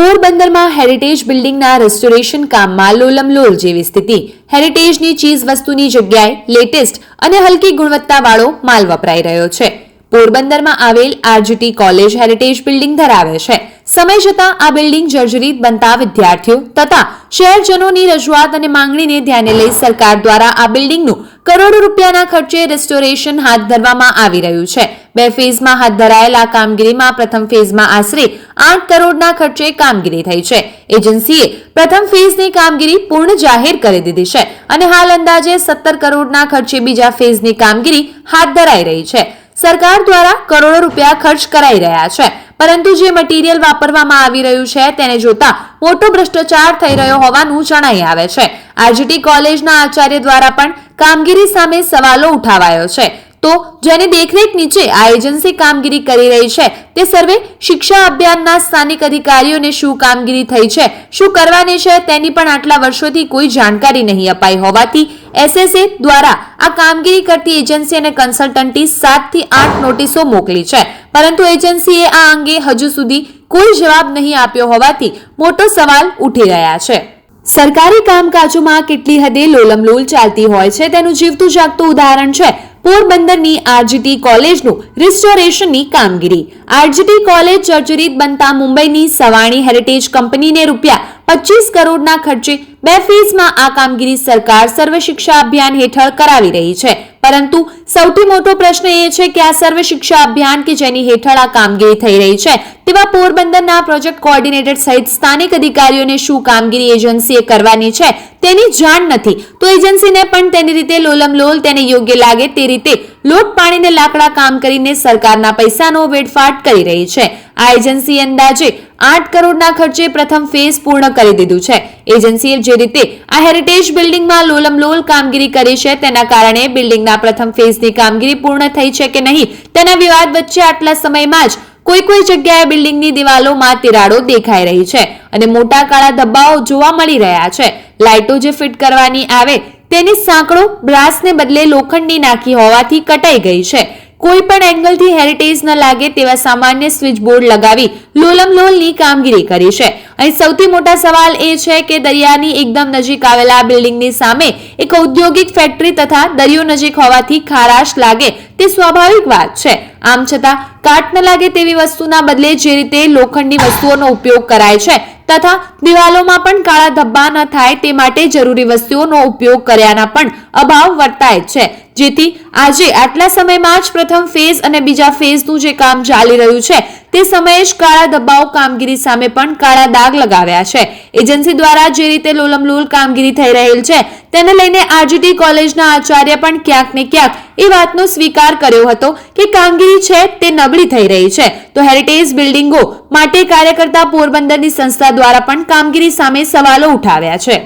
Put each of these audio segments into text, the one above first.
પોરબંદરમાં હેરિટેજ બિલ્ડિંગના રેસ્ટોરેશન કામમાં લોલમલોલ જેવી સ્થિતિ. હેરિટેજની ચીજ વસ્તુની જગ્યાએ લેટેસ્ટ અને હલકી ગુણવત્તાવાળો માલ વપરાઈ રહ્યો છે. પોરબંદરમાં આવેલ આરજીટી કોલેજ હેરિટેજ બિલ્ડિંગ ધરાવે છે. સમય જતાં આ બિલ્ડિંગ જર્જરિત બનતા વિદ્યાર્થીઓ તથા શહેરજનોની રજૂઆત અને માંગણીને ધ્યાને લઈ સરકાર દ્વારા આ બિલ્ડિંગનું કરોડો રૂપિયાના ખર્ચે રેસ્ટોરેશન હાથ ધરવામાં આવી રહ્યું છે. બે ફેઝમાં હાથ ધરાયેલ આ કામગીરીમાં પ્રથમ ફેઝમાં આશરે આઠ કરોડના ખર્ચે કામગીરી થઈ છે. એજન્સીએ પ્રથમ ફેઝની કામગીરી પૂર્ણ જાહેર કરી દીધી છે અને હાલ અંદાજે સત્તર કરોડના ખર્ચે બીજા ફેઝની કામગીરી હાથ ધરાઈ રહી છે. સરકાર દ્વારા કરોડો રૂપિયા ખર્ચ કરાઈ રહ્યા છે. પરંતુ જે મટીરિયલ વાપરવામાં આવી રહ્યું છે તેને જોતા મોટો ભ્રષ્ટાચાર થઈ રહ્યો હોવાનું જણાઈ આવે છે. આરજીટી કોલેજના આચાર્ય દ્વારા પણ કામગીરી સામે સવાલો ઉઠાવાયો છે. તો જેની દેખરેખ નીચે આ એજન્સી કામગીરી કરી રહી છે, તે સર્વે શિક્ષા અભિયાનના સ્થાનિક અધિકારીઓને શું કામગીરી થઈ છે, શું કરવાની છે, તેની પણ આટલા વર્ષોથી કોઈ જાણકારી નહીં અપાઈ હોવાથી એસએસએ દ્વારા આ કામગીરી કરતી એજન્સી અને કન્સલ્ટન્ટી સાતથી આઠ નોટિસો મોકલી છે. પરંતુ એજન્સીએ આ અંગે હજુ સુધી કોઈ જવાબ નહીં આપ્યો હોવાથી મોટો સવાલ ઉઠી રહ્યા છે. સરકારી કામકાજોમાં કેટલી હદે લોલમલોલ ચાલતી હોય છે તેનું જીવતું જાગતું ઉદાહરણ છે. પોરબંદરની આરજીટી કોલેજનું રિસ્ટોરેશનની કામગીરી. આરજીટી કોલેજ જર્જરિત બનતા મુંબઈની સવાણી હેરિટેજ કંપનીને રૂપિયા પચીસ કરોડના ખર્ચે બે ફેઝમાં આ કામગીરી સરકાર સર્વ શિક્ષા અભિયાન હેઠળ કરાવી રહી છે. પરંતુ સૌથી મોટો પ્રશ્ન એ છે કે આ સર્વ શિક્ષા અભિયાન કે જેની હેઠળ આ કામગીરી થઈ રહી છે તેવા પોરબંદરના પ્રોજેક્ટ કોઓર્ડિનેટર સહિત સ્થાનિક અધિકારીઓને શું કામગીરી એજન્સીએ કરવાની છે તેની જાણ નથી. તો એજન્સીને પણ તેની રીતે લોલમલોલ તેને યોગ્ય લાગે તે રીતે લોટ પાણીને લાકડા કામ કરીને સરકારના પૈસાનો વેડફાટ કરી રહી છે. આ એજન્સી અંદાજે આઠ કરોડના ખર્ચે પ્રથમ ફેઝ પૂર્ણ કરી દીધું છે. એજન્સીએ જે રીતે આ હેરિટેજ બિલ્ડિંગમાં લોલમલોલ કામગીરી કરી છે તેના કારણે બિલ્ડિંગના પ્રથમ ફેઝની કામગીરી પૂર્ણ થઈ છે કે નહીં તેના વિવાદ વચ્ચે આટલા સમયમાં જ કોઈ કોઈ જગ્યાએ બિલ્ડિંગની દિવાલોમાં તિરાડો દેખાઈ રહી છે અને મોટા કાળા ધબ્બાઓ જોવા મળી રહ્યા છે. લાઇટો જે ફિટ કરવાની આવે તેની સાંકળો બ્રાસને બદલે લોખંડની નાખી હોવાથી કટાઈ ગઈ છે. કોઈ પણ એંગલથી હેરિટેજ ન લાગે તેવા સામાન્ય સ્વિચ બોર્ડ લગાવી લોલમલોલની કામગીરી કરી છે. અહીં સૌથી મોટા સવાલ એ છે કે દરિયાની એકદમ નજીક આવેલા બિલ્ડિંગની સામે એક ઔદ્યોગિક ફેક્ટરી તથા દરિયો નજીક હોવાથી ખારાશ લાગે તે સ્વાભાવિક વાત છે. આમ છતાં, કાટ ન લાગે તેવી વસ્તુના બદલે જે રીતે લોખંડની વસ્તુઓનો ઉપયોગ કરાય છે તથા દિવાલોમાં પણ કાળા ધબ્બા ન થાય તે માટે જરૂરી વસ્તુઓનો ઉપયોગ કર્યાના પણ અભાવ વર્તાય છે. જેથી આજે આટલા સમયમાં જ પ્રથમ ફેઝ અને બીજા ફેઝનું જે કામ ચાલી રહ્યું છે તે સમયે જ કાળા ધબ્બાઓ કામગીરી સામે પણ કાળા દાગ લગાવ્યા છે. એજન્સી દ્વારા જે રીતે લોલમલોલ કામગીરી થઈ રહેલ છે, તેને લઈને આરજીટી કોલેજના આચાર્ય પણ ક્યાંક ને ક્યાંક એ વાતનો સ્વીકાર કર્યો હતો કે કામગીરી છે તે નબળી થઈ રહી છે. તો હેરિટેજ બિલ્ડિંગો માટે કાર્ય કરતા પોરબંદરની સંસ્થા દ્વારા પણ કામગીરી સામે સવાલો ઉઠાવ્યા છે.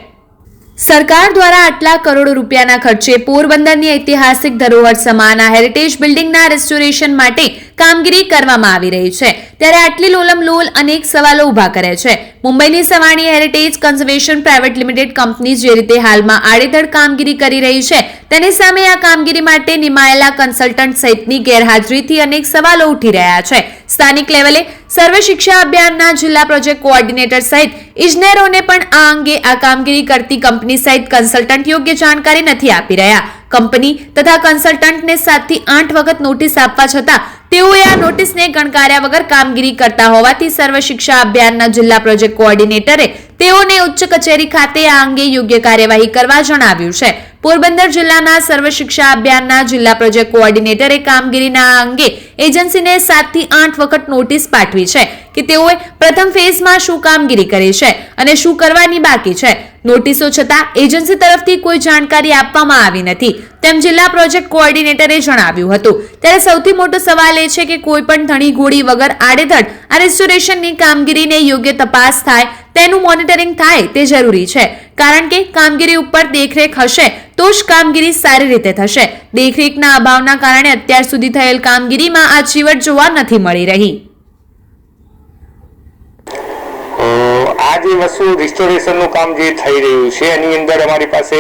સરકાર દ્વારા આટલા કરોડ રૂપિયાના ખર્ચે પોરબંદરની ઐતિહાસિક ધરોહર સમાન આ હેરિટેજ બિલ્ડિંગના રેસ્ટોરેશન માટે કામગીરી કરવામાં આવી રહી છે. ત્યારે આટલી લોલમ લોલ અનેક સવાલો ઊભા કરે છે. મુંબઈની Savani heritage conservation private limited company જે રીતે હાલમાં આડેધડ કામગીરી કરી રહી છે, તેની સામે આ કામગીરી માટે નિમાયેલા કન્સલ્ટન્ટ સહિતની ગેરહાજરીથી અનેક સવાલો ઉઠી રહ્યા છે. સ્થાનિક લેવલે સર્વ શિક્ષા અભિયાનના જિલ્લા પ્રોજેક્ટ કોઓર્ડિનેટર સહિત ઇજનેરોને પણ આ અંગે આ કામગીરી કરતી કંપની સહિત કન્સલ્ટન્ટ યોગ્ય જાણકારી નથી આપી રહ્યા. કંપની તથા કન્સલ્ટન્ટને સાતથી આઠ વખત નોટિસ આપવા છતાં તેઓએ આ નોટિસને ગણકાર્યા વગર કામગીરી કરતા હોવાથી સર્વ શિક્ષા અભિયાનના જિલ્લા પ્રોજેક્ટ કોઓર્ડિનેટરે તેઓને ઉચ્ચ કચેરી ખાતે આ અંગે યોગ્ય કાર્યવાહી કરવા જણાવ્યું છે. પોરબંદર જિલ્લાના સર્વ શિક્ષા અભિયાનના જિલ્લા પ્રોજેક્ટ કોઓર્ડિનેટરે કામગીરીના અંગે એજન્સીને સાતથી આઠ વખત નોટિસ પાઠવી છે કે તેઓએ પ્રથમ ફેઝમાં શું કામગીરી કરી છે અને શું કરવાની બાકી છે. નોટિસો છતાં એજન્સી તરફથી કોઈ જાણકારી આપવામાં આવી નથી. તેમ જિલ્લા પ્રોજેક્ટ કોઓર્ડિનેટરે જણાવ્યું હતું. ત્યારે સૌથી મોટો સવાલ એ છે કે કોઈ પણ ધણી ગોળી વગર આડેધડ આ રેસ્ટોરેશનની કામગીરીને યોગ્ય તપાસ થાય, તેનું મોનિટરિંગ થાય તે જરૂરી છે. કારણ કે કામગીરી ઉપર દેખરેખ હશે તો જ કામગીરી સારી રીતે થશે. દેખરેખના અભાવના કારણે અત્યાર સુધી થયેલ કામગીરીમાં આ ચીવટ જોવા નથી મળી રહી. આ જે વસ્તુ રિસ્ટોરેશનનું કામ જે થઈ રહ્યું છે, એની અંદર અમારી પાસે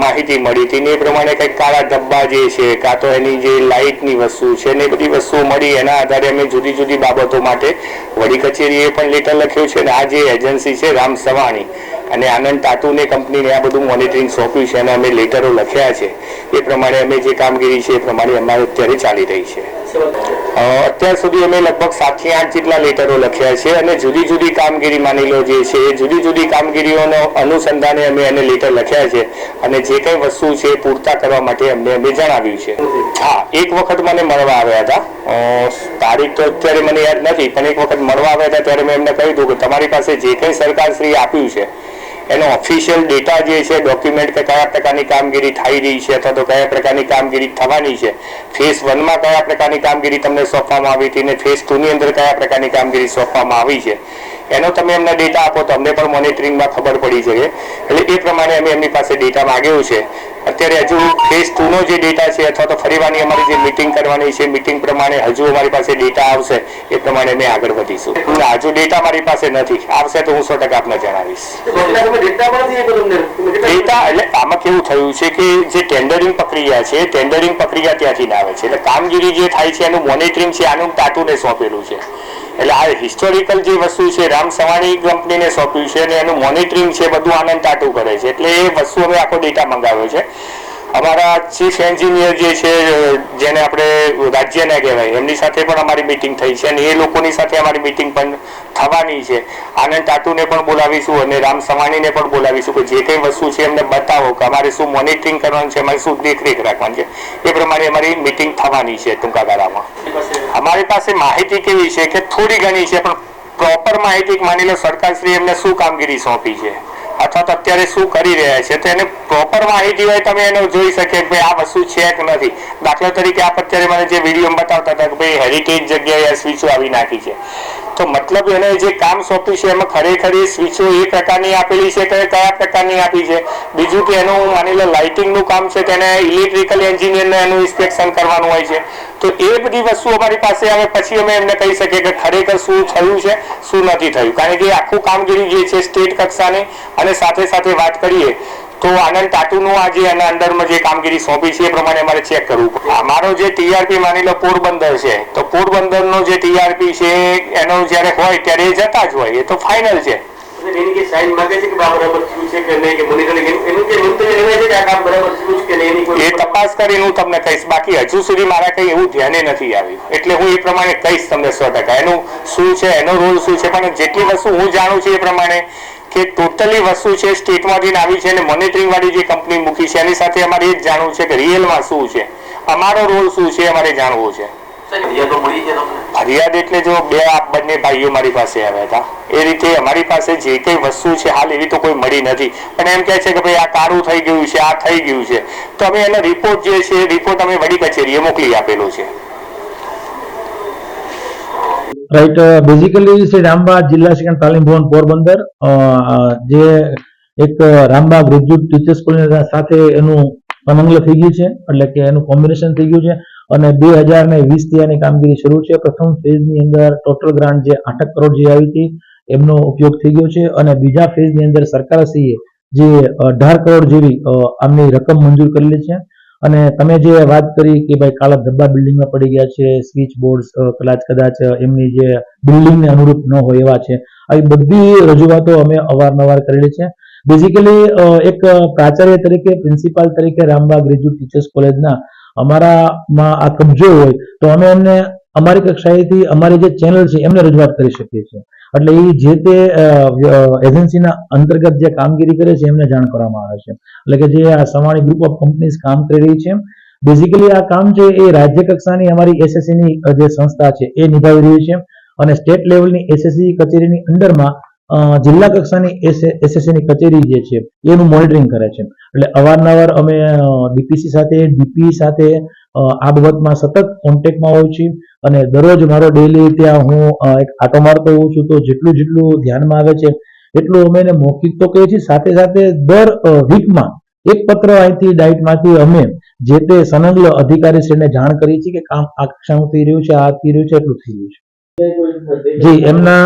માહિતી મળી હતી એ પ્રમાણે કંઈક કાળા ડબ્બા જે છે, કાં તો એની જે લાઇટની વસ્તુ છે ને બધી વસ્તુઓ મળી. એના આધારે અમે જુદી જુદી બાબતો માટે વડી કચેરીએ પણ લેટર લખ્યું છે અને આ જે એજન્સી છે રામ સવાણી અને આનંદ ટાટુને કંપનીને આ બધું મોનિટરિંગ સોંપ્યું છે અને અમે લેટરો લખ્યા છે. એ પ્રમાણે અમે જે કામગીરી છે એ પ્રમાણે અમારે અત્યારે ચાલી રહી છે. અત્યાર સુધી અમે લગભગ સાતથી આઠ જેટલા લેટરો લખ્યા છે અને જુદી જુદી કામગીરી માની લો જે છે એ જુદી જુદી કામગીરીઓનો અનુસંધાને અમે એને લેટર લખ્યા છે અને જે કંઈ વસ્તુ છે પૂરતા કરવા માટે અમને અમે જણાવ્યું છે. હા, એક વખત મને મળવા આવ્યા હતા. તારીખ તો અત્યારે મને યાદ નથી, પણ એક વખત મળવા આવ્યા હતા ત્યારે મેં એમને કહ્યું હતું કે તમારી પાસે જે કંઈ સરકારશ્રીએ આપ્યું છે એનો ઓફિશિયલ ડેટા જે છે ડોક્યુમેન્ટ કે કયા પ્રકારની કામગીરી થઈ રહી છે અથવા તો કયા પ્રકારની કામગીરી થવાની છે ફેઝ વનમાં કયા પ્રકારની કામગીરી તમને સોંપવામાં આવી હતી અને ફેઝ ટુની અંદર કયા પ્રકારની કામગીરી સોંપવામાં આવી છે. એનો તમે એમને ડેટા આપો તો અમને પણ મોનિટરિંગમાં ખબર પડી જોઈએ. એટલે એ પ્રમાણે અમે એમની પાસે ડેટા માગ્યો છે અત્યારે હજુ ફેઝ ટુનો જે ડેટા છે અથવા તો ફરીવાની અમારી જે મિટિંગ કરવાની છે મિટિંગ પ્રમાણે હજુ અમારી પાસે ડેટા આવશે એ પ્રમાણે અમે આગળ વધીશું. ના, હજુ ડેટા મારી પાસે નથી. આવશે તો હું સો ટકા આપને જણાવીશ. ડેટા એટલે આમાં કેવું થયું છે કે જે ટેન્ડરિંગ પ્રક્રિયા છે ટેન્ડરિંગ પ્રક્રિયા ત્યાંથી ના આવે છે. એટલે કામગીરી જે થાય છે એનું મોનિટરિંગ છે આનું ટાટુને સોંપેલું છે. એટલે આ હિસ્ટોરિકલ જે વસ્તુ છે, રામ સવાણી કંપનીને સોંપ્યું છે અને એનું મોનિટરિંગ છે, બધું આનંદ ટાટું કરે છે. એટલે એ વસ્તુ અમે આખો ડેટા મંગાવ્યો છે. અમારા ચીફ એન્જિનિયર જે છે જેને આપણે રાજ્યના કહેવાય, એમની સાથે પણ અમારી મિટિંગ થઈ છે અને એ લોકોની સાથે અમારી મિટિંગ પણ થવાની છે. આનંદ ટાટુને પણ બોલાવીશું અને રામ સવાણીને પણ બોલાવીશું કે જે કંઈ વસ્તુ છે એમને બતાવો કે અમારે શું મોનિટરિંગ કરવાનું છે, અમારે શું દેખરેખ રાખવાની છે. એ પ્રમાણે અમારી મિટિંગ થવાની છે ટૂંકા ગાળામાં અમારી પાસે માહિતી કેવી છે કે થોડી ઘણી છે, પણ પ્રોપર માહિતી માની લો સરકારશ્રી એમને શું કામગીરી સોંપી છે? અથવા તો અત્યારે શું કરી રહ્યા છે? તો એને પ્રોપર માહિતી હોય તમે એને જોઈ શકે કે ભાઈ આ વસ્તુ છે કે નથી. દાખલા તરીકે આપ અત્યારે મને જે વીડિયો બતાવતા હતા કે ભાઈ હેરિટેજ જગ્યાએ આ સ્વિચો આવી નાખી છે. તો મતલબ એને જે કામ સોંપ્યું છે, એમાં ખરેખર એ સ્વીચો એ પ્રકારની આપેલી છે કે કયા પ્રકારની આપી છે? બીજું કે એનું માની લો લાઇટિંગનું કામ છે, તેને ઇલેક્ટ્રિકલ એન્જિનિયરને એનું ઇન્સ્પેક્શન કરવાનું હોય છે. તો એ બધી વસ્તુ અમારી પાસે આવે, પછી અમે એમને કહી શકીએ કે ખરેખર શું થયું છે, શું નથી થયું. કારણ કે આખું કામગીરી જે છે સ્ટેટ કક્ષાની, અને સાથે સાથે વાત કરીએ તો આનંદ ટાટુનું આ જે એના અંદરમાં જે કામગીરી સોંપી છે એ પ્રમાણે અમારે ચેક કરવું પડે. અમારો જે ટીઆરપી માની લો પોરબંદર છે તો પોરબંદરનો જે ટીઆરપી છે એનો જ્યારે હોય ત્યારે એ જતા જ હોય એ તો ફાઇનલ છે. એ તપાસ કરીને હું તમને કહીશ. બાકી હજુ સુધી મારા કઈ એવું ધ્યાને નથી આવ્યું. એટલે હું એ પ્રમાણે કહીશ તમને સો ટકા. એનું શું છે એનો રોલ શું છે પણ જેટલી વસ્તુ હું જાણું છું એ પ્રમાણે કે ટોટલી વસ્તુ છે સ્ટેટમાંથી આવી છે અને મોનિટરિંગ વાળી જે કંપની મૂકી છે એની સાથે અમારે એ જ જાણવું છે કે રિયલમાં શું છે. અમારો રોલ શું છે અમારે જાણવું છે. ફરિયાદો એટલે જો બે આપ બંને ભાઈઓ મારી પાસે આવ્યા હતા. એ રીતે અમારી પાસે જે કઈ વસ્તુ છે હાલ એવી તો કોઈ મળી નથી. પણ એમ કહે છે કે ભાઈ આ કાળું થઈ ગયું છે આ થઈ ગયું છે. તો અમે એનો રિપોર્ટ જે છે રિપોર્ટ અમે વડી કચેરીએ મોકલી આપેલો છે. રાઈટ બેઝિકલી શ્રી રામબાગ જિલ્લા શિક્ષણ તાલીમ ભવન પોરબંદર જે એક રામબાગ ગ્રેજ્યુએટ ટીચર સ્કૂલની સાથે એનું સમંગલ થઈ ગયું છે, એટલે કે એનું કોમ્બિનેશન થઈ ગયું છે, અને બે હજાર ને વીસથી આની કામગીરી શરૂ છે. પ્રથમ ફેઝની અંદર ટોટલ ગ્રાન્ટ જે આઠક કરોડ જે આવી હતી, એમનો ઉપયોગ થઈ ગયો છે, અને બીજા ફેઝની અંદર સરકારશ્રીએ જે અઢાર કરોડ જેવી આમની રકમ મંજૂર કરેલી છે. અને તમે જે વાત કરી કે ભાઈ કાળા ધબ્બા બિલ્ડિંગમાં પડી ગયા છે સ્વિચ બોર્ડ કદાચ કદાચ એમની જે બિલ્ડિંગને અનુરૂપ ન હોય એવા છે આવી બધી રજૂઆતો અમે અવારનવાર કરેલી છે. બેઝિકલી એક પ્રાચાર્ય તરીકે પ્રિન્સિપાલ તરીકે રામબાગ ગ્રેજ્યુએટ ટીચર્સ કોલેજના અમારામાં આ કબજો હોય, તો અમે એમને અમારી કક્ષાએથી અમારી જે ચેનલ છે, એમને રજૂઆત કરી શકીએ છીએ. એટલે એ જે તે એજન્સીના અંતર્ગત જે કામગીરી કરે છે, એમને જાણ કરવામાં આવે છે. એટલે કે જે આ સવાણી ગ્રુપ ઓફ કંપનીઝ કામ કરી રહી છે બેઝિકલી આ કામ છે એ રાજ્ય કક્ષાની અમારી એસએસસીની જે સંસ્થા છે, એ નિભાવી રહી છે. અને સ્ટેટ લેવલની એસએસસી કચેરીની અંડરમાં જિલ્લા કક્ષાની એસએસસી ની કચેરી જે છે, એનું મોનિટરિંગ કરે છે. એટલે અવારનવાર અમે ડીપીસી સાથે ડીપી સાથે આ બાબતમાં સતત કોન્ટેક્ટમાં હોઉં છું. અને દરરોજ મારો ડેલી ત્યાં હું એક આટો મારતો હોઉં છું તો જેટલું જેટલું ધ્યાનમાં આવે છે, એટલું અમે એને મૌખિક તો કહીએ છીએ, સાથે સાથે દર વીકમાં એક પત્ર અહીંથી ડાયટમાંથી અમે જે તે સનંગલ અધિકારી શ્રીને જાણ કરી છે કે કામ આ કક્ષાનું થઈ રહ્યું છે, આ થઈ રહ્યું છે, એટલું થઈ રહ્યું છે. જી, એમના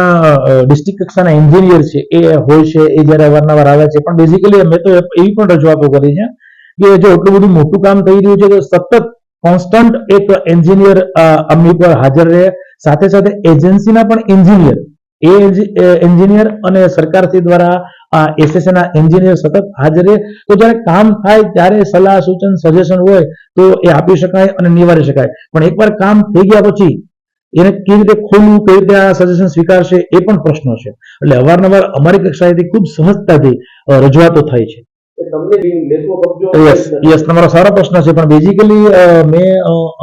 ડિસ્ટ્રિક્ટ કક્ષાના એન્જિનિયર છે, એ હોય છે, એ જ્યારે અવારનવાર આવે છે, પણ બેઝિકલી અમે તો એવી પણ રજૂઆતો કરી છે કે જો એટલું બધું મોટું કામ થઈ રહ્યું છે, તો સતત કોન્સ્ટન્ટ એક એન્જિનિયર અમની પર હાજર રહે. સાથે સાથે એજન્સીના પણ એન્જિનિયર. એ એન્જિનિયર અને સરકારથી દ્વારા આ એસએસએ ના એન્જિનિયર સતત હાજર રહે. તો જ્યારે કામ થાય, ત્યારે સલાહ, સૂચન, સજેશન હોય, તો એ આપી શકાય અને નિવારી શકાય. પણ એકવાર કામ થઈ ગયા પછી, એને કેવી રીતે ખોલવું, કેવી રીતે આ સજેશન સ્વીકારશે, એ પણ પ્રશ્નો છે. એટલે અવારનવાર અમારી કક્ષાએથી ખૂબ સહજતાથી રજૂઆતો થાય છે. યસ તમારો સારો પ્રશ્ન છે પણ બેઝિકલી મેં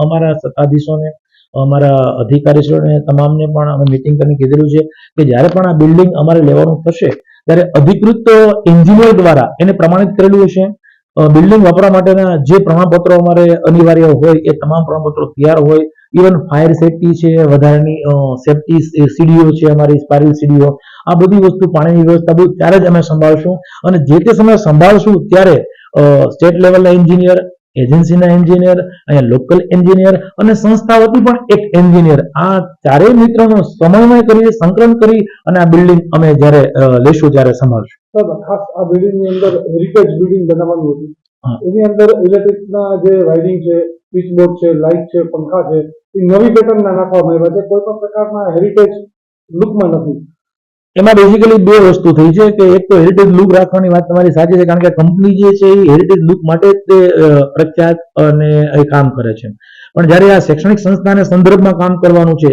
અમારા સત્તાધીશોને અમારા અધિકારીશ્રીઓને તમામને પણ અમે મિટિંગ કરીને કીધેલું છે કે જ્યારે પણ આ બિલ્ડિંગ અમારે લેવાનું થશે ત્યારે અધિકૃત એન્જિનિયર દ્વારા એને પ્રમાણિત કરેલું હશે. બિલ્ડિંગ વાપરવા માટેના જે પ્રમાણપત્રો અમારે અનિવાર્ય હોય એ તમામ પ્રમાણપત્રો તૈયાર હોય. ઇવન ફાયર સેફટી છે વધારાની સેફટી સીડીઓ છે અમારી સ્પાયરલ સીડીઓ. આ બધી વસ્તુ પાણીની વ્યવસ્થા બધું ત્યારે જ અમે સંભાળશું અને જે તે સમયે સંભાળશું ત્યારે સ્ટેટ લેવલના એન્જિનિયર એજન્સીના એન્જિનિયર અહીંયા લોકલ એન્જિનિયર અને સંસ્થા વતી પણ એક એન્જિનિયર. આ ચારેય મિત્રોનો સમન્વય કરી સંકલન કરી અને આ બિલ્ડિંગ અમે જ્યારે લેશું ત્યારે સંભાળશું. ખાસ આ બિલ્ડિંગની અંદર હેરિટેજ બિલ્ડિંગ બનાવવાનું હતું. એની અંદર ઇલેક્ટ્રિકના જે વાયરિંગ છે સ્વિચ બોર્ડ છે લાઇટ છે પંખા છે એ નવી પેટર્નના નાખવામાં આવ્યા છે. કોઈ પણ પ્રકારના હેરિટેજ લુકમાં નથી. એમાં બેઝિકલી બે વસ્તુ થઈ છે કે એક તો હેરિટેજ લુક રાખવાની વાત તમારી સાચી છે, કારણ કે કંપની જે છે એ હેરિટેજ લુક માટે તે પ્રખ્યાત અને એ કામ કરે છે. પણ જ્યારે આ શૈક્ષણિક સંસ્થાને સંદર્ભમાં કામ કરવાનું છે,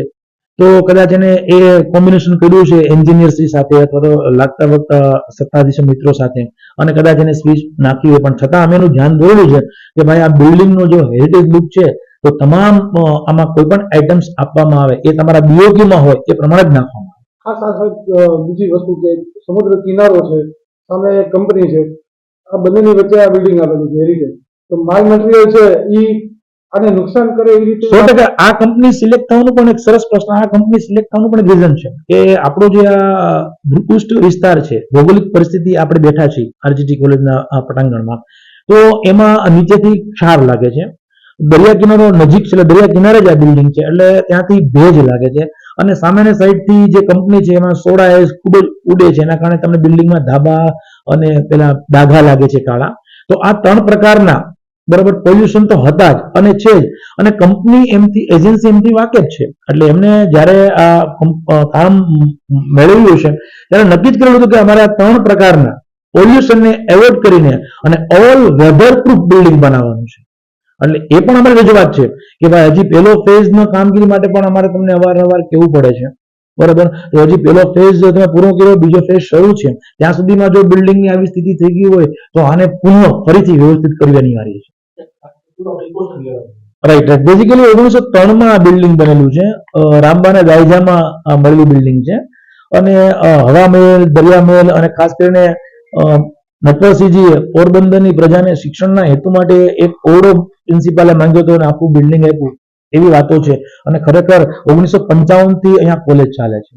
તો કદાચ એને એ કોમ્બિનેશન કર્યું છે એન્જિનિયર્સની સાથે અથવા તો લાગતા વખત સત્તાધીશ મિત્રો સાથે. અને કદાચ એને સ્વીચ નાખી હોય, પણ છતાં અમે એનું ધ્યાન દોરેલું છે કે ભાઈ આ બિલ્ડિંગનો જો હેરિટેજ લુક છે, તો તમામ આમાં કોઈ પણ આઇટમ્સ આપવામાં આવે, એ તમારા BOQ માં હોય, એ પ્રમાણે જ નાખવામાં આ સાહેબ બીજી વસ્તુ કે સમુદ્ર કિનારો છે સામે કંપની છે આ બંનેની વચ્ચે આ બિલ્ડિંગ આવેલું છે હેરિટેજ તો માલ મટીરિયલ છે એ આને નુકસાન કરે એવી રીતે સો ટકા આ કંપની સિલેક્ટ થવાનું પણ એક સરસ પ્રશ્ન આ કંપની સિલેક્ટ થવાનું પણ રીઝન છે કે આપણો જે આ ભૂપૃષ્ઠ વિસ્તાર છે ભૌગોલિક પરિસ્થિતિ આપણે બેઠા છીએ આરજીટી કોલેજના પટાંગણમાં તો એમાં નીચેથી ક્ષાર લાગે છે દરિયા કિનારો નજીક છે એટલે દરિયા કિનારે જ આ બિલ્ડિંગ છે એટલે ત્યાંથી ભેજ લાગે છે અને સામેની સાઈડથી જે કંપની છે, એમાં સોડા એસ ખૂબ જ ઉડે છે. એના કારણે તમને બિલ્ડિંગમાં ધાબા અને પેલા ડાઘા લાગે છે કાળા. તો આ ત્રણ પ્રકારના, બરાબર પોલ્યુશન તો હતા જ અને છે જ. અને કંપની એમથી એજન્સી એમથી વાકેફ છે. એટલે એમને જ્યારે આ કામ મેળવ્યું છે, ત્યારે નક્કી જ કરેલું હતું કે અમારે આ ત્રણ પ્રકારના પોલ્યુશનને એવોઇડ કરીને અને ઓલ વેધર પ્રૂફ બિલ્ડિંગ બનાવવાનું છે. એટલે એ પણ અમારી રજૂઆત છે કે ભાઈ હજી પેલો ફેઝ ના કામગીરી માટે પણ અમારે તમને અવારનવાર કહેવું પડે છે. બરાબર? તો હજી પેલો ફેઝ તમે પૂરો કર્યો, બીજો ફેઝ શરૂ છે. ત્યાં સુધીમાં જો બિલ્ડિંગની આવી સ્થિતિ થઈ ગઈ હોય, તો આને પુનઃ ફરીથી વ્યવસ્થિત કરવી અનિવાર્ય છે. રાઈટ રાઈટ બેઝિકલી ઓગણીસો ત્રણમાં આ બિલ્ડિંગ બનેલું છે. રામબાના દાયજામાં આ બિલ્ડિંગ છે. અને હવા મહેલ દરિયા મહેલ અને ખાસ કરીને નટવરસિંહજીએ પોરબંદરની પ્રજાને શિક્ષણના હેતુ માટે એક ઓરડો પ્રિન્સિપાલે માંગ્યો હતો અને આખું બિલ્ડિંગ આપ્યું. એવી વાતો છે. અને ખરેખર ઓગણીસો પંચાવનથી અહીંયા કોલેજ ચાલે છે.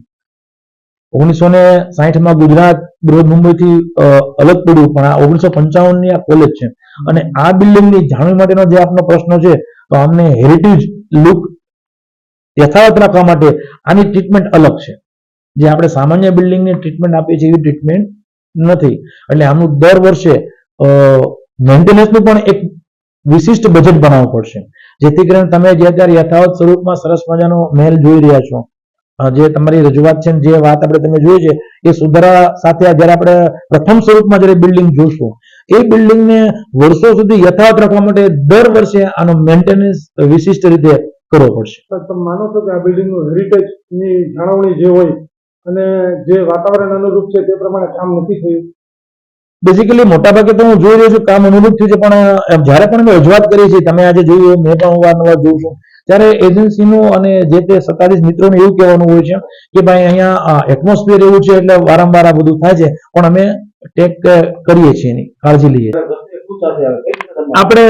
ઓગણીસો ને સાહીઠમાં ગુજરાત બૃહદ મુંબઈથી અલગ પડ્યું, પણ આ ઓગણીસો પંચાવનની આ કોલેજ છે. અને આ બિલ્ડિંગની જાળવણી માટેનો જે આપનો પ્રશ્ન છે, તો આમને હેરિટેજ લુક યથાવત રાખવા માટે આની ટ્રીટમેન્ટ અલગ છે. જે આપણે સામાન્ય બિલ્ડિંગની ટ્રીટમેન્ટ આપીએ છીએ એવી ટ્રીટમેન્ટ નથી. એટલે આનું દર વર્ષે મેન્ટેનન્સનું પણ એક વિશિષ્ટ બજેટ બનાવવું પડશે. જેથી કરીને તમે જે અત્યારે યથાવત સ્વરૂપમાં સરસ મજાનો મહેલ જોઈ રહ્યા છો જે તમારી રજૂઆત છે જે વાત આપણે તમે જોઈ છે, એ સુધારા સાથે જ્યારે આપણે પ્રથમ સ્વરૂપમાં જ્યારે બિલ્ડિંગ જોશું, એ બિલ્ડિંગને વર્ષો સુધી યથાવત રાખવા માટે દર વર્ષે આનો મેન્ટેનન્સ વિશિષ્ટ રીતે કરવો પડશે. તમે માનો છો કે આ બિલ્ડિંગનું હેરિટેજની જાળવણી જે હોય અને જે વાતાવરણ અનુરૂપ છે તે પ્રમાણે કામ નથી થયું. બેઝિકલી મોટાભાગે તો હું જોઈ રહ્યો છું કામ અનુરૂપ થયું છે પણ જ્યારે પણ મેં રજૂઆત કરી છે તમે આજે જોયું મેં પણ વારંવાર જોઉં છું ત્યારે એજન્સીનું અને જે તે સત્તાધીશ મિત્રોને એવું કહેવાનું હોય છે કે ભાઈ અહીંયા એટમોસ્ફિયર એવું છે એટલે વારંવાર આ બધું થાય છે પણ અમે ટેક કરીએ છીએ એની કાળજી લઈએ. આપણે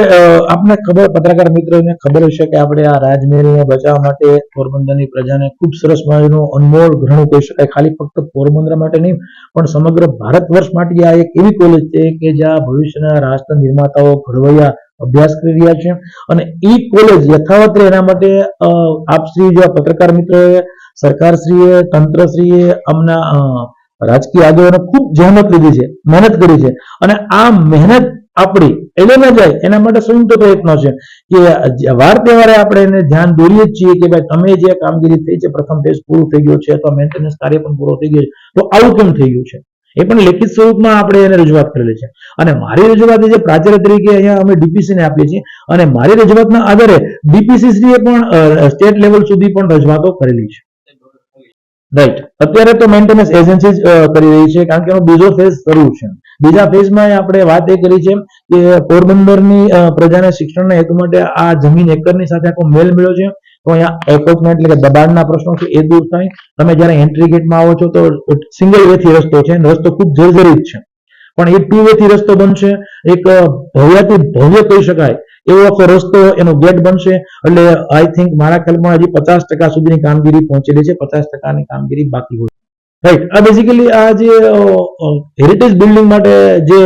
આપને ખબર, પત્રકાર મિત્રોને ખબર હશે કે આપણે આ રાજમહેલને બચાવવા માટે પોરબંદરની પ્રજાને ખૂબ સરસ મજાનું અનમોલ ઘણું કહી શકાય. ખાલી ફક્ત પોરબંદર માટે નહીં, પણ સમગ્ર ભારત વર્ષ માટે આ એક એવી કોલેજ છે કે જ્યાં ભવિષ્યના રાષ્ટ્ર નિર્માતાઓ ઘડવૈયા અભ્યાસ કરી રહ્યા છે. અને એ કોલેજ યથાવત રહે એના માટે આપશ્રી આપ શ્રી જેવા પત્રકાર મિત્રોએ, સરકારશ્રીએ, તંત્રશ્રીએ અમના રાજકીય આગેવાનો ખૂબ જહેમત લીધી છે, મહેનત કરી છે. અને આ મહેનત આપણી એટલે ન જાય, એના માટે સંયુક્ત પ્રયત્નો છે. કે વાર તહેવારે આપણે એને ધ્યાન દોરીએ જ છીએ કે ભાઈ તમે જે કામગીરી થઈ છે, પ્રથમ ફેઝ પૂરું થઈ ગયો છે અથવા મેન્ટેનન્સ કાર્ય પણ પૂરો થઈ ગયો છે, તો આવું કેમ થઈ ગયું છે? એ પણ લેખિત સ્વરૂપમાં આપણે એને રજૂઆત કરેલી છે. અને મારી રજૂઆત જે પ્રાચાર્ય તરીકે અહીંયા અમે ડીપીસી ને આપીએ છીએ. અને મારી રજૂઆતના આધારે ડીપીસીસીએ પણ સ્ટેટ લેવલ સુધી પણ રજૂઆતો કરેલી છે. રાઈટ અત્યારે તો મેન્ટેનન્સ એજન્સી કરી રહી છે, કારણ કે એનો બીજો ફેઝ શરૂ છે. બીજા ફેઝમાં આપણે વાત એ કરી છે કે પોરબંદરની પ્રજાને શિક્ષણના હેતુ માટે આ જમીન એકરની સાથે આખો મેલ મળ્યો છે. તો અહીંયા એકોચમેન્ટ એટલે કે દબાણના પ્રશ્નો છે, એ દૂર થાય. તમે જ્યારે એન્ટ્રી ગેટમાં આવો છો તો સિંગલ વે થી રસ્તો છે રસ્તો ખૂબ જર્જરિત છે. પણ એ ટુ વે થી રસ્તો બનશે, એક ભવ્યથી ભવ્ય કહી શકાય, એવો રસ્તો એનો ગેટ બનશે. એટલે આઈ થિંક મારા ખ્યાલમાં હજી પચાસ ટકા સુધીની કામગીરી પહોંચેલી છે, પચાસ ટકાની કામગીરી બાકી હોય. રાઈટ આ બેઝિકલી આ જે હેરિટેજ બિલ્ડિંગ માટે જે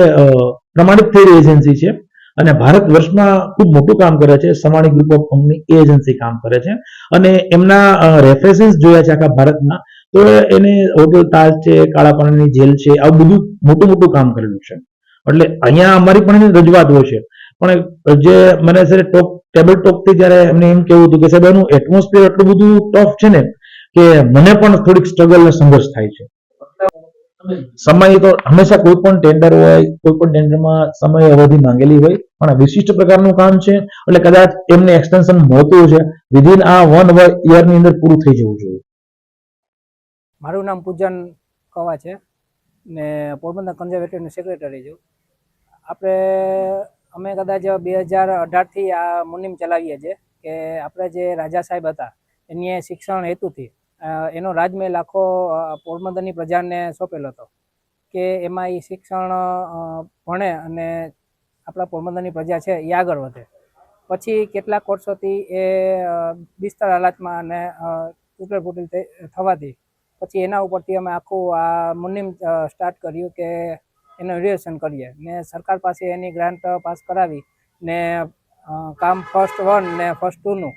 પ્રમાણિત થયેલી એજન્સી છે અને ભારત વર્ષમાં ખૂબ મોટું કામ કરે છે. સમાણી ગ્રુપ ઓફ કંપની એ એજન્સી કામ કરે છે. અને એમના રેફરન્સીસ જોયા છે આખા ભારતના. તો એને હોટેલ તાજ છે, કાળા પાણીની જેલ છે, આવું બધું મોટું મોટું કામ કરેલું છે. એટલે અહીંયા અમારી પણ એની રજૂઆત હોય છે. પણ જે મને સર ટોક ટેબલ ટોકથી જ્યારે એમને એમ કેવું હતું કે સાહેબ, એનું એટમોસ્ફિયર એટલું બધું ટફ છે ને કે મને પણ થોડીક સ્ટ્રગલ ને સંઘર્ષ થાય છે. સમય તો હંમેશા કોઈ પણ ટેન્ડર હોય, કોઈ પણ ટેન્ડરમાં સમય અવધિ માંગેલી હોય, પણ વિશિષ્ટ પ્રકારનું કામ છે, એટલે કદાચ એમને એક્સટેન્શન મળતું છે વિધિન આ વન યરની અંદર પૂરું થઈ જવું જોઈએ. મારું નામ પૂજન કવા છે, ને પોરબંદર કન્ઝર્વેટરીનું સેક્રેટરી છું. આપણે, અમે કદાચ બે હજાર અઢારથી આ મુનિમ ચલાવીએ છીએ કે આપણે જે રાજા સાહેબ હતા, એની શિક્ષણ હેતુથી એનો રાજમહેલ આખો પોરબંદરની પ્રજાને સોંપેલો હતો કે એમાં એ શિક્ષણ ભણે અને આપણા પોરબંદરની પ્રજા છે એ આગળ વધે. પછી કેટલાક વર્ષોથી એ બિસ્તર હાલાતમાં અને તૂટલ ફૂટેલ થવાથી પછી એના ઉપરથી અમે આખું આ મુનિમ સ્ટાર્ટ કર્યું કે એનું રિલેશન કરીએ. ને સરકાર પાસે એની ગ્રાન્ટ પાસ કરાવી ને કામ ફર્સ્ટ વન ને ફર્સ્ટ ટુનું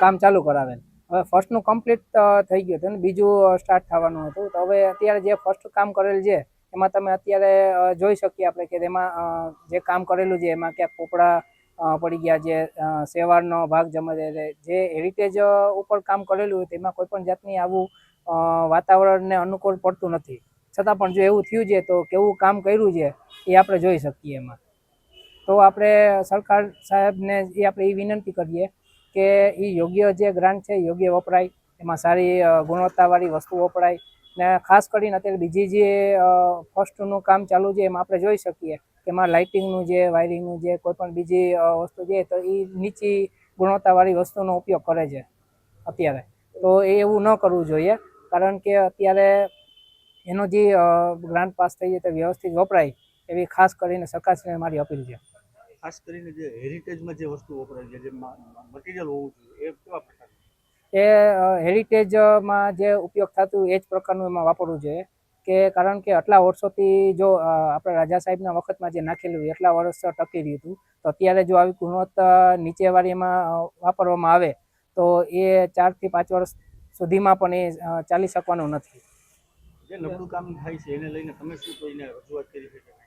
કામ ચાલુ કરાવેલ. હવે ફર્સ્ટનું કમ્પ્લીટ થઈ ગયું હતું ને બીજું સ્ટાર્ટ થવાનું હતું. તો હવે અત્યારે જે ફર્સ્ટ કામ કરેલ છે એમાં તમે અત્યારે જોઈ શકીએ આપણે કે તેમાં જે કામ કરેલું છે એમાં ક્યાંક પોપડા પડી ગયા અ, સેવાળનો ભાગ જમા જે હેરિટેજ ઉપર કામ કરેલું હોય તેમાં કોઈ પણ જાતની આવું વાતાવરણને અનુકૂળ પડતું નથી. છતાં પણ જો એવું થયું છે તો કેવું કામ કર્યું છે એ આપણે જોઈ શકીએ એમાં. તો આપણે સરકાર સાહેબને એ આપણે એ વિનંતી કરીએ કે એ યોગ્ય જે ગ્રાન્ટ છે, યોગ્ય વપરાય. એમાં સારી ગુણવત્તાવાળી વસ્તુ વપરાય. ને ખાસ કરીને અત્યારે બીજી જે ફર્સ્ટનું કામ ચાલુ છે, એમાં આપણે જોઈ શકીએ કે એમાં લાઇટિંગનું જે, વાયરિંગનું જે કોઈ પણ બીજી વસ્તુ છે તો એ નીચી ગુણવત્તાવાળી વસ્તુનો ઉપયોગ કરે છે અત્યારે. તો એ એવું ન કરવું જોઈએ, કારણ કે અત્યારે એનો જે ગ્રાન્ટ પાસ થઈ જાય તો વ્યવસ્થિત વપરાય, એવી ખાસ કરીને સરકારશ્રીને મારી અપીલ છે. ખાસ કરીને જે હેરિટેજમાં જે વસ્તુ વપરાય છે જે મટીરિયલ હોવું જોઈએ એ કેવા પ્રકારનું? એ હેરિટેજમાં જે ઉપયોગ થતું એ જ પ્રકારનું એમાં વાપરવું જોઈએ. કે કારણ કે આટલા વર્ષોથી જો આપણે રાજા સાહેબના વખતમાં જે નાખેલું એટલા વર્ષ ટકી રહ્યું હતું. તો અત્યારે જો આવી ગુણવત્તા નીચેવાળી એમાં વાપરવામાં આવે તો એ ચારથી પાંચ વર્ષ સુધીમાં પણ એ ચાલી શકવાનું નથી. જે નબળું કામ થાય છે એને લઈને તમે શું કોઈને રજૂઆત કરી છે? કે નહીં?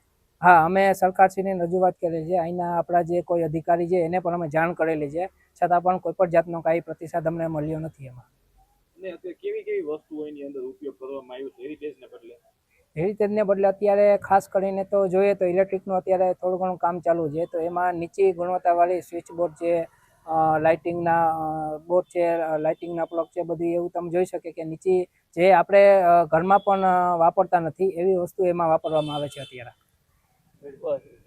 હા અમે સરકારશ્રીને રજૂઆત કરેલી છે. અહીંના આપણા જે કોઈ અધિકારી છે એને પણ અમે જાણ કરેલી છે. છતાં પણ કોઈ પણ જાતનો કાંઈ પ્રતિસાદ અમને મળ્યો નથી એમાં. કેવી કેવી વસ્તુઓ એની અંદર ઉપયોગ કરવામાં આવ્યો છે? હેરિટેજને બદલે? હેરિટેજને બદલે અત્યારે ખાસ કરીને તો જોઈએ તો ઇલેક્ટ્રિકનું અત્યારે થોડું ઘણું કામ ચાલુ છે. તો એમાં નીચી ગુણવત્તાવાળી સ્વિચ બોર્ડ છે લાઇટિંગના બોર્ડ છે લાઇટિંગના પ્લગ છે બધું એવું તમે જોઈ શકે કે નીચી જે આપણે ઘરમાં પણ વાપરતા નથી એવી વસ્તુ એમાં વાપરવામાં આવે છે અત્યારે. It was.